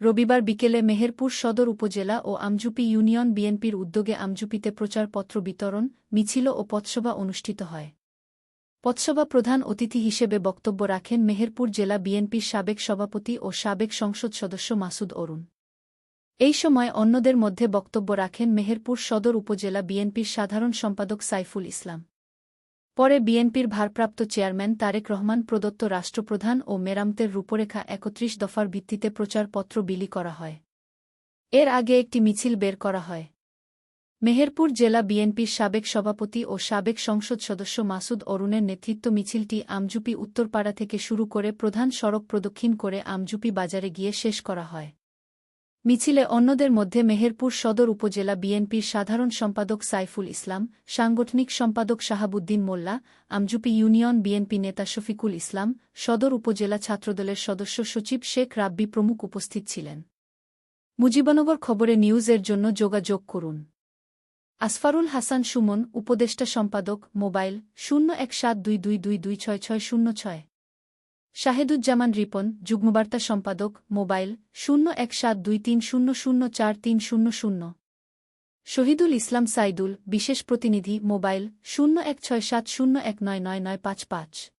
রবিবার বিকেলে মেহেরপুর সদর উপজেলা ও আমজুপি ইউনিয়ন বিএনপির উদ্যোগে আমজুপিতে প্রচারপত্র বিতরণ, মিছিল ও পথসভা অনুষ্ঠিত হয়। পথসভা প্রধান অতিথি হিসেবে বক্তব্য রাখেন মেহেরপুর জেলা বিএনপির সাবেক সভাপতি ও সাবেক সংসদ সদস্য মাসুদ অরুণ। এই সময় অন্যদের মধ্যে বক্তব্য রাখেন মেহেরপুর সদর উপজেলা বিএনপির সাধারণ সম্পাদক সাইফুল ইসলাম। পরে বিএনপির ভারপ্রাপ্ত চেয়ারম্যান তারেক রহমান, প্রদত্ত রাষ্ট্রপ্রধান ও মেরামতের রূপরেখা একত্রিশ দফার ভিত্তিতে প্রচারপত্র বিলি করা হয়। এর আগে একটি মিছিল বের করা হয়। মেহেরপুর জেলা বিএনপির সাবেক সভাপতি ও সাবেক সংসদ সদস্য মাসুদ অরুণের নেতৃত্ব মিছিলটি আমজুপি উত্তরপাড়া থেকে শুরু করে প্রধান সড়ক প্রদক্ষিণ করে আমজুপি বাজারে গিয়ে শেষ করা হয়। মিছিলে অন্যদের মধ্যে মেহেরপুর সদর উপজেলা বিএনপির সাধারণ সম্পাদক সাইফুল ইসলাম, সাংগঠনিক সম্পাদক শাহাবুদ্দিন মোল্লা, আমজুপি ইউনিয়ন বিএনপি নেতা শফিকুল ইসলাম, সদর উপজেলা ছাত্রদলের সদস্য সচিব শেখ রাব্বি প্রমুখ উপস্থিত ছিলেন। মুজিবনগর খবরে নিউজের জন্য যোগাযোগ করুন। আসফারুল হাসান সুমন, উপদেষ্টা সম্পাদক, মোবাইল, শূন্য এক সাত দুই দুই দুই দুই ছয় ছয় শূন্য ছয়। শাহেদুজ্জামান রিপন, যুগ্মবার্তা সম্পাদক, মোবাইল, শূন্য এক সাত দুই তিন শূন্য শূন্য চার তিন শূন্য শূন্য। শহীদুল ইসলাম সাইদুল, বিশেষ প্রতিনিধি, মোবাইল, শূন্য এক ছয় সাত শূন্য এক নয় নয় নয় পাঁচ পাঁচ।